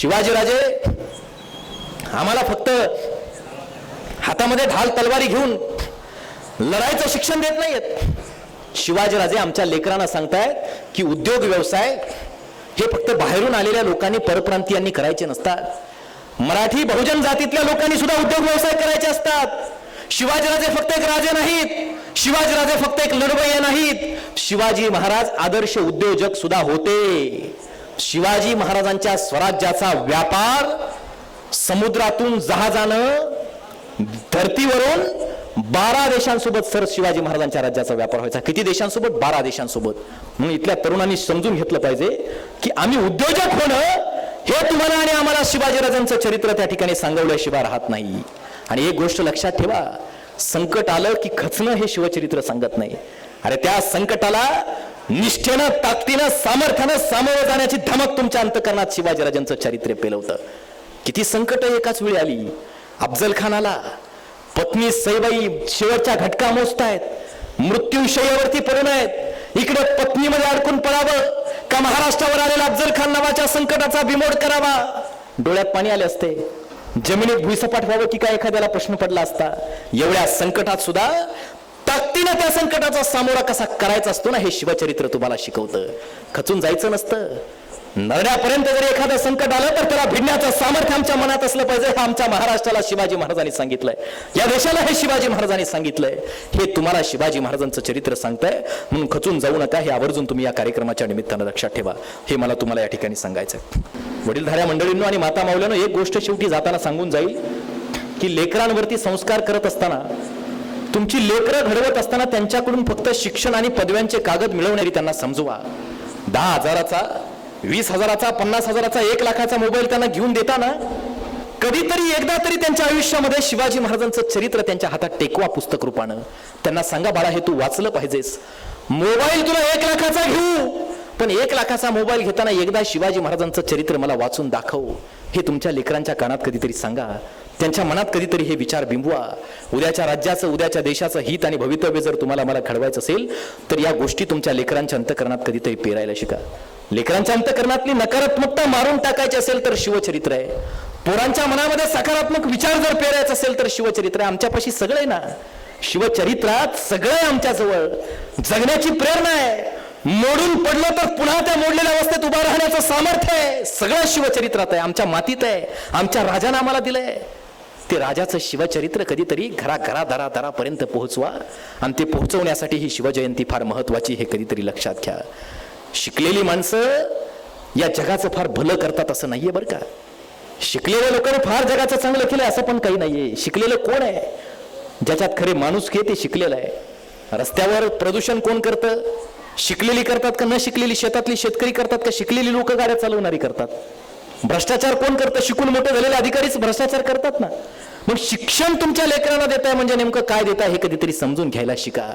शिवाजीराजे आम्हाला फक्त हातामध्ये ढाल तलवारी घेऊन लढाईचं शिक्षण देत नाहीयेत. शिवाजीराजे आमच्या लेकरांना सांगतायत की उद्योग व्यवसाय हे फक्त बाहेरून आलेल्या लोकांनी परप्रांतीयांनी करायचे नसतात. मराठी बहुजन जातीतल्या लोकांनी सुद्धा उद्योग व्यवसाय करायचे असतात. शिवाजीराजे फक्त एक राजे नाहीत. शिवाजीराजे फक्त एक लढवय्ये नाहीत. शिवाजी महाराज आदर्श उद्योजक सुद्धा होते. शिवाजी महाराजांच्या स्वराज्याचा व्यापार समुद्रातून जहाजानं धरतीवरून बारा देशांसोबत सर शिवाजी महाराजांच्या राज्याचा व्यापार व्हायचा. किती देशांसोबत? बारा देशांसोबत. म्हणून इथल्या तरुणांनी समजून घेतलं पाहिजे की आम्ही उद्योजक होणं हे तुम्हाला आणि आम्हाला शिवाजीराजांचं चरित्र त्या ठिकाणी सांगवल्याशिवाय राहत नाही. आणि एक गोष्ट लक्षात ठेवा. संकट आलं की खचणं हे शिवचरित्र सांगत नाही. अरे त्या संकटाला निष्ठेनं ताकदीनं सामर्थ्यानं सामोरं जाण्याची धमक तुमच्या अंतकरणात शिवाजीराजांचं चरित्र पेलवतं किती संकट एकाच वेळी आली. अफजल खानाला पत्नी सईबाई शेवटच्या घटका मोजतायत. मृत्यूशय्यावरती पडून आहेत. इकडे पत्नीमध्ये अडकून पडावं. का महाराष्ट्रावर आलेला अफजल खान नावाच्या संकटाचा बिमोड करावा? डोळ्यात पाणी आले असते. जमिनीत भुईसपाट व्हावं की काय एखाद्याला प्रश्न पडला असता? एवढ्या संकटात सुद्धा ताकदीनं त्या संकटाचा सामोरा कसा करायचा असतो ना हे शिवचरित्र तुम्हाला शिकवतं. खचून जायचं नसतं. नरण्यापर्यंत जर एखादं संकट आलं तर त्याला भिडण्याचं सामर्थ्य आमच्या मनात असलं पाहिजे हे आमच्या महाराष्ट्राला शिवाजी महाराजांनी सांगितलंय. या देशाला हे शिवाजी महाराजांनी सांगितलंय. हे तुम्हाला शिवाजी महाराजांचं चरित्र सांगतंय. म्हणून खचून जाऊ नका हे आवर्जून तुम्ही या कार्यक्रमाच्या निमित्तानं लक्षात ठेवा. हे मला तुम्हाला या ठिकाणी सांगायचं वडीलधाऱ्या मंडळींनो आणि माता मावल्यानं एक गोष्ट शेवटी जाताना सांगून जाईल की लेकरांवरती संस्कार करत असताना तुमची लेकरं घडवत असताना त्यांच्याकडून फक्त शिक्षण आणि पदव्यांचे कागद मिळवणारी त्यांना समजवा. दहा हजाराचा वीस हजाराचा पन्नास हजाराचा एक लाखाचा मोबाईल त्यांना घेऊन देताना कधीतरी एकदा तरी त्यांच्या आयुष्यामध्ये शिवाजी महाराजांचं चरित्र त्यांच्या हातात टेकवा पुस्तक रूपानं. त्यांना सांगा बाळा हे तू वाचलं पाहिजेस. मोबाईल तुला एक लाखाचा घेऊ. पण एक लाखाचा मोबाईल घेताना एकदा शिवाजी महाराजांचं चरित्र मला वाचून दाखव. हे तुमच्या लेकरांच्या कानात कधीतरी सांगा. त्यांच्या मनात कधीतरी हे विचार बिंबवा. उद्याच्या राज्याचं उद्याच्या देशाचं हित आणि भवितव्य जर तुम्हाला मला घडवायचं असेल तर या गोष्टी तुमच्या लेकरांच्या अंतकरणात कधीतरी पेरायला शिका. लेकरांच्या अंतकरणातली नकारात्मकता मारून टाकायची असेल तर शिवचरित्र आहे. पोरांच्या मनामध्ये सकारात्मक विचार जर पेरायचा असेल तर शिवचरित्र आहे. आमच्यापाशी सगळं आहे ना. शिवचरित्रात सगळं आहे आमच्याजवळ. जगण्याची प्रेरणा आहे. मोडून पडलं तर पुन्हा त्या मोडलेल्या अवस्थेत उभा राहण्याचं सामर्थ्य आहे. सगळं शिवचरित्रात आहे. आमच्या मातीत आहे. आमच्या राजाने आम्हाला दिलंय. ते राजाचं शिवचरित्र कधीतरी घरा घरा दरा दरापर्यंत पोहोचवा आणि ते पोहोचवण्यासाठी ही शिवजयंती फार महत्वाची हे कधीतरी लक्षात घ्या. शिकलेली माणसं या जगाचं फार भलं करतात असं नाहीये बरं का. शिकलेल्या लोकांनी फार जगाचं चांगलं केलंय असं पण काही नाहीये. शिकलेलं कोण आहे? ज्याच्यात खरे माणूस घे ते शिकलेलं आहे. रस्त्यावर प्रदूषण कोण करतं? शिकलेली करतात का न शिकलेली? शेतातली शेतकरी करतात का? शिकलेली लोक गाड्या चालवणारी करतात. भ्रष्टाचार कोण करतं? शिकून मोठे झालेले अधिकारीच भ्रष्टाचार करतात ना. मग शिक्षण तुमच्या लेकरांना देताय म्हणजे नेमकं काय देताय हे कधीतरी समजून घ्यायला शिका.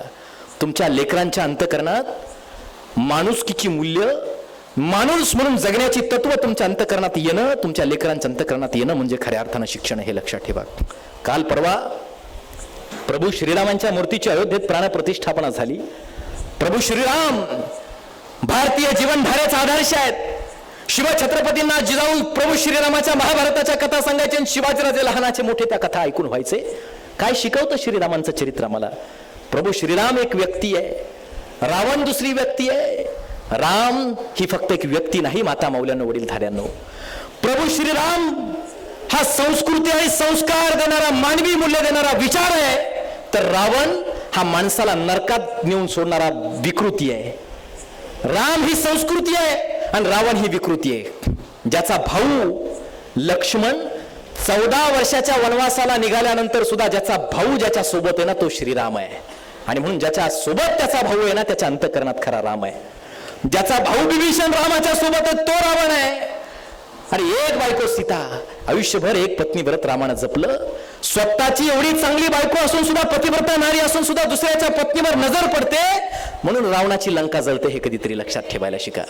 तुमच्या लेकरांच्या अंतकरणात माणुसकीची मूल्य माणूस म्हणून जगण्याची तत्व तुमच्या अंतकरणात येणं तुमच्या लेकरांच्या अंतकरणात येणं म्हणजे खऱ्या अर्थानं शिक्षण हे लक्षात ठेवा. काल परवा प्रभू श्रीरामांच्या मूर्तीची अयोध्येत प्राणप्रतिष्ठापना झाली. प्रभू श्रीराम भारतीय जीवनधारेचा आदर्श आहेत. शिवछत्रपतींना जिजाऊन प्रभू श्रीरामाच्या महाभारताच्या कथा सांगायच्या आणि शिवाजीराजे लहानाचे मोठे त्या कथा ऐकून व्हायचे. काय शिकवतं श्रीरामांचं चरित्र आम्हाला? प्रभू श्रीराम एक व्यक्ती आहे. रावण दुसरी व्यक्ती आहे. राम ही फक्त एक व्यक्ती नाही माता मौल्यानं वडील धाऱ्यांनो. प्रभू श्रीराम हा संस्कृती आणि संस्कार देणारा मानवी मूल्य देणारा विचार आहे. तर रावण हा माणसाला नरकात नेऊन सोडणारा विकृती आहे. राम ही संस्कृती आहे. आणि रावण ही विकृती आहे. ज्याचा भाऊ लक्ष्मण चौदा वर्षाच्या वनवासाला निघाल्यानंतर सुद्धा ज्याचा भाऊ ज्याच्या सोबत आहे ना तो श्रीराम आहे. आणि म्हणून ज्याच्या सोबत त्याचा भाऊ आहे ना त्याच्या अंतकरणात खरा राम आहे. ज्याचा भाऊ विभीषण रामाच्या सोबत आहे तो रावण आहे. आणि एक बायको सीता आयुष्यभर एक पत्नी व्रत रामानं जपलं. स्वतःची एवढी चांगली बायको असून सुद्धा पतिव्रता नारी असून सुद्धा दुसऱ्याच्या पत्नीवर नजर पडते. म्हणून रावणाची लंका जळते हे कधीतरी लक्षात ठेवायला शिका.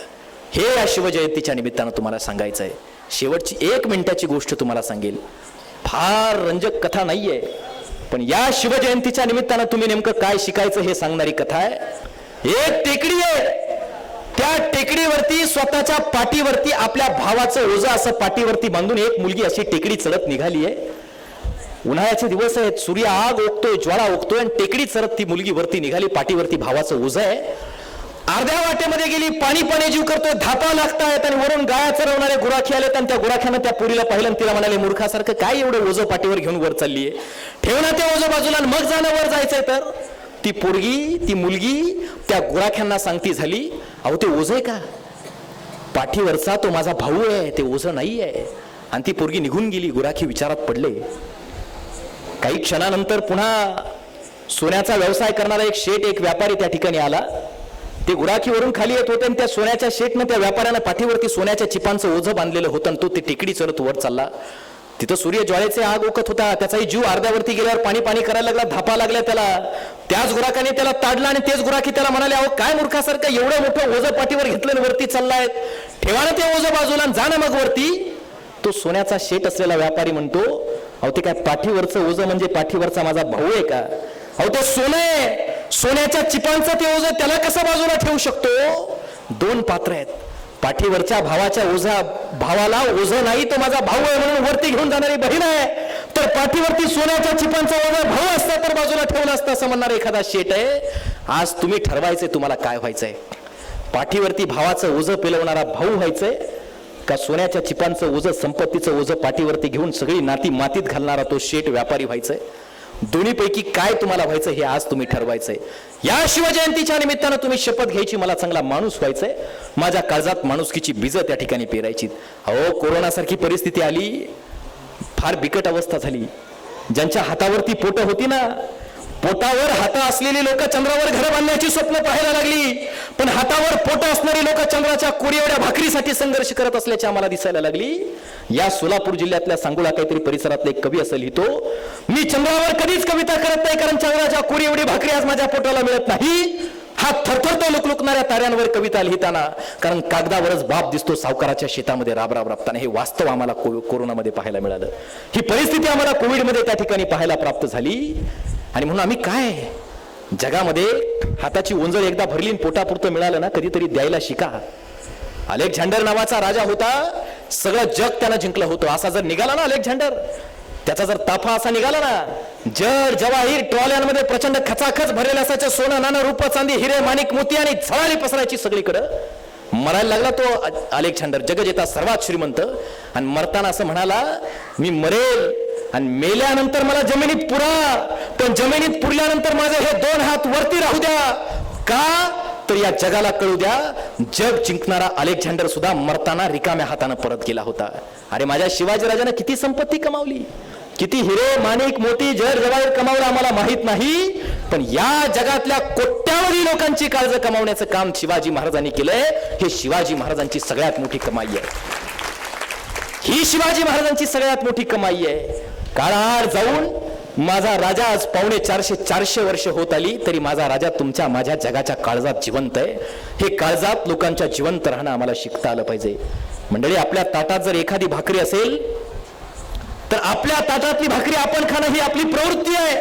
हे या शिवजयंतीच्या निमित्तानं तुम्हाला सांगायचं आहे शेवटची एक मिनिटाची गोष्ट तुम्हाला सांगेल. फार रंजक कथा नाहीये पण या शिवजयंतीच्या निमित्तानं तुम्ही नेमकं काय शिकायचं हे सांगणारी कथा आहे. एक टेकडी आहे. त्या टेकडीवरती स्वतःच्या पाठीवरती आपल्या भावाचं ओझं असं पाठीवरती बांधून एक मुलगी अशी टेकडी चढत निघाली आहे. उन्हाळ्याचे दिवस आहेत सूर्य आग ओकतोय ज्वाळा ओकतोय आणि टेकडी चढत ती मुलगी वरती निघाली पाठीवरती भावाचं ओझं आहे. अर्ध्या वाटेमध्ये गेली पाणी पाणी जीव करतोय धापा लागतायत आणि वरून गाया चरवणारे गुराखी आले आणि त्या गुराख्यानं त्या पुरीला पाहिलं आणि तिला म्हणाले मूर्खासारखं काय एवढं ओझं पाठीवर घेऊन वर चाललीये? ठेव ना त्या ओझं बाजूला आणि मग जाणं वर जायचंय तर. ती पोरगी ती मुलगी त्या गुराख्यांना सांगती झाली अहो ते ओझं आहे का? पाठीवरचा तो माझा भाऊ आहे ते ओझं नाही आहे आणि ती पोरगी निघून गेली गुराखी विचारात पडले. काही क्षणानंतर पुन्हा सोन्याचा व्यवसाय करणारा एक शेठ एक व्यापारी त्या ठिकाणी आला. ते गुराखीवरून खाली येत होते आणि त्या सोन्याच्या शेटनं त्या व्यापाऱ्यानं पाठीवरती सोन्याच्या चिपांचं ओझं बांधलेलं होतं आणि तो ते टेकडी चढत वर चालला. तिथं सूर्य ज्वाळेचे आग ओकत होता. त्याचाही जीव अर्ध्यावरती गेल्यावर पाणी पाणी करायला लागला धापा लागल्या त्याला. त्याच गुराखाने त्याला ताडला आणि तेच गुराखी त्याला म्हणाले अहो काय मूर्खासारखं एवढं मोठं ओझं पाठीवर घेतलं वरती चाललाय ठेवा ना ते ओझं बाजूला आणि जा ना मग वरती. तो सोन्याचा शेट असलेला व्यापारी म्हणतो अहो ते काय पाठीवरचं ओझं म्हणजे पाठीवरचा माझा भाऊ आहे का? अहो ते सोनं आहे. सोन्याच्या चिपांचं ते ओझं त्याला कसं बाजूला ठेवू शकतो? दोन पात्र आहेत. पाठीवरच्या भावाच्या ओझा भावाला ओझं नाही तो माझा भाऊ आहे म्हणून वरती घेऊन जाणारी बहीण आहे. तर पाठीवरती सोन्याच्या चिपांचा ओझा भाऊ असता तर बाजूला ठेवला असता असं म्हणणारा एखादा शेट आहे. आज तुम्ही ठरवायचंय तुम्हाला काय व्हायचंय. पाठीवरती भावाचं ओझं पेलवणारा भाऊ व्हायचंय. का सोन्याच्या चिपांचं ओझं संपत्तीचं ओझं पाठीवरती घेऊन सगळी नाती मातीत घालणारा तो शेट व्यापारी व्हायचंय? दोन्हीपैकी काय तुम्हाला व्हायचं हे आज तुम्ही ठरवायचंय. या शिवजयंतीच्या निमित्तानं तुम्ही शपथ घ्यायची मला चांगला माणूस व्हायचंय. माझ्या काळजात माणुसकीची बीज त्या ठिकाणी पेरायची. अहो कोरोनासारखी परिस्थिती आली फार बिकट अवस्था झाली. ज्यांच्या हातावरती पोटं होती ना पोटावर हात असलेली लोक चंद्रावर घर बांधण्याची स्वप्न पाहायला लागली. पण हातावर पोट असणारी लोक चंद्राच्या कोरीएवढ्या भाकरीसाठी संघर्ष करत असल्याची आम्हाला दिसायला लागली. या सोलापूर जिल्ह्यातल्या सांगोला काहीतरी परिसरातला एक कवी असं लिहितो मी चंद्रावर कधीच कविता करत नाही कारण चंद्राच्या कोरी एवढी भाकरी आज माझ्या पोटाला मिळत नाही. हा थरथरतो लुकलुकणाऱ्या ताऱ्यांवर कविता लिहिताना कारण कागदावरच बाप दिसतो सावकाराच्या शेतामध्ये राबराब राबताना. हे वास्तव आम्हाला कोरोनामध्ये पाहायला मिळालं. ही परिस्थिती आम्हाला कोविडमध्ये त्या ठिकाणी पाहायला प्राप्त झाली. आणि म्हणून आम्ही काय? जगामध्ये हाताची ओंजळ एकदा भरली पोटापुरतं मिळालं ना कधीतरी द्यायला शिका. अलेक्झांडर नावाचा राजा होता. सगळं जग त्यानं जिंकलं होतं. असा जर निघाला ना अलेक्झांडर त्याचा जर ताफा असा निघाला ना जड जवाहीर ट्रॉल्यांमध्ये प्रचंड खचाखच भरलेलं असायचं. सोनं नाना रूप चांदी हिरे माणिक मोती आणि झळाली पसरायची सगळीकडं. मरायला लागला तो अलेक्झांडर जगजेता सर्वात श्रीमंत. आणि मरताना असं म्हणाला मी मरेल. आणि मेल्यानंतर मला जमिनीत पुरा पण जमिनीत पुरल्यानंतर माझे हे दोन हात वरती राहू द्या. का? तर या जगाला कळू द्या जग जिंकणारा अलेक्झांडर सुद्धा मरताना रिकाम्या हातानं परत गेला होता. अरे माझ्या शिवाजीराजानं किती संपत्ती कमावली? किती हिरे माणिक मोती जर जवाहीर कमावलं आम्हाला माहीत नाही पण या जगातल्या कोट्यावधी लोकांची काळज कमावण्याचं काम शिवाजी महाराजांनी केलंय. हे शिवाजी महाराजांची सगळ्यात मोठी कमाई आहे. ही शिवाजी महाराजांची सगळ्यात मोठी कमाई आहे. काळाआड जाऊन माझा राजा आज पावणे चारशे चारशे वर्ष होत आली तरी माझा राजा तुमच्या माझ्या जगाच्या काळजात जिवंत आहे. हे काळजात लोकांच्या जिवंत राहणं आम्हाला शिकता आलं पाहिजे. मंडळी आपल्या ताटात जर एखादी भाकरी असेल तर आपल्या ताटातली भाकरी आपण खाणं ही आपली प्रवृत्ती आहे.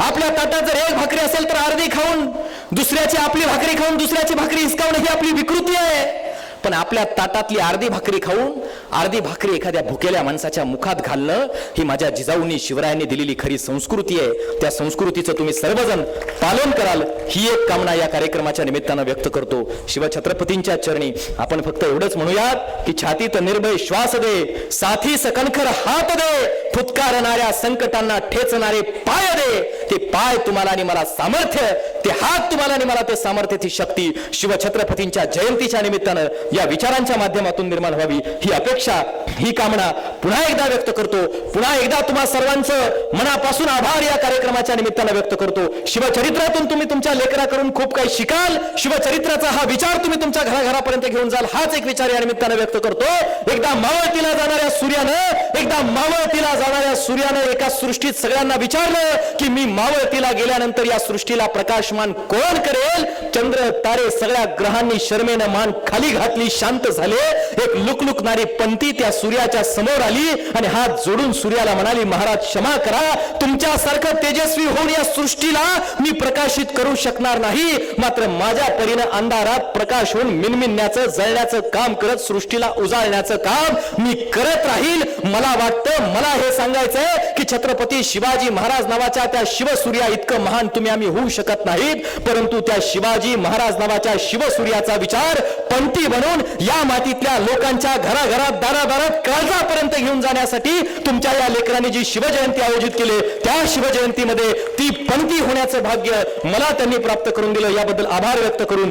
आपल्या ताटात जर एक भाकरी असेल तर अर्धी खाऊन दुसऱ्याची आपली भाकरी खाऊन दुसऱ्याची भाकरी हिसकावणं ही आपली विकृती आहे. पण आपल्या ताटातली अर्धी भाकरी खाऊन अर्धी भाकरी एखाद्या भुकेल्या माणसाच्या मुखात घालणं ही माझ्या जिजाऊंनी शिवरायांनी दिलेली खरी संस्कृती आहे. त्या संस्कृतीचं तुम्ही सर्वजण पालन कराल ही एक कामना या कार्यक्रमाच्या निमित्तानं व्यक्त करतो. शिवछत्रपतींच्या चरणी आपण फक्त एवढंच म्हणूयात की छातीत निर्भय श्वास दे साथी सकणखर हात दे. फुतकारणाऱ्या संकटांना ठेचणारे पाय दे ते पाय तुम्हाला आणि मला सामर्थ्य. ते हात तुम्हाला आणि मला ते सामर्थ्य ती शक्ती. शिवछत्रपतींच्या जयंतीच्या निमित्तानं या विचारांच्या माध्यमातून निर्माण व्हावी ही अपेक्षा ही कामना पुन्हा एकदा व्यक्त करतो. पुन्हा एकदा तुम्हा सर्वांचं मनापासून आभार या कार्यक्रमाच्या निमित्तानं व्यक्त करतो. शिवचरित्रातून तुम्ही तुमच्या लेकराकडून खूप काही शिकाल. शिवचरित्राचा हा विचार तुम्ही तुमच्या घराघरापर्यंत घेऊन जाल. हाच एक विचार या निमित्तानं व्यक्त करतो. एकदा मावळतीला जाणाऱ्या सूर्यानं एकदा मावळतीला जाणाऱ्या सूर्यानं एका सृष्टीत सगळ्यांना विचारलं की मी मावळतीला गेल्यानंतर या सृष्टीला प्रकाशमान कोण करेल? चंद्र तारे सगळ्या ग्रहांनी शर्मेनं मान खाली घातली शांत झाले. एक लुकलुकणारी पंथी त्या सूर्याच्या समोर आली आणि हात जोडून सूर्याला म्हणाली महाराज क्षमा करा. तुमच्यासारखं तेजस्वी होऊन या सृष्टीला मी प्रकाशित करू शकणार नाही. मात्र माझ्या परीनं अंधारात प्रकाश होऊन मिनमिनण्याचं जळण्याचं काम करत सृष्टीला उजाळण्याचं काम मी करत राहील. मला वाटतं मला हे हे सांगायचंय की छत्रपती शिवाजी महाराज नावाच्या त्या शिवसूर्या इतकं महान तुम्ही आम्ही होऊ शकत नाहीत. परंतु त्या शिवाजी महाराज नावाच्या शिवसूर्याचा विचार पंथी बनून या मातीतल्या लोकांच्या घराघरात दारादारात काळजापर्यंत घेऊन जाण्यासाठी तुमच्या या लेकरांनी जी शिवजयंती आयोजित केली त्या शिवजयंतीमध्ये ती पंथी होण्याचं भाग्य मला त्यांनी प्राप्त करून दिलं. याबद्दल आभार व्यक्त करून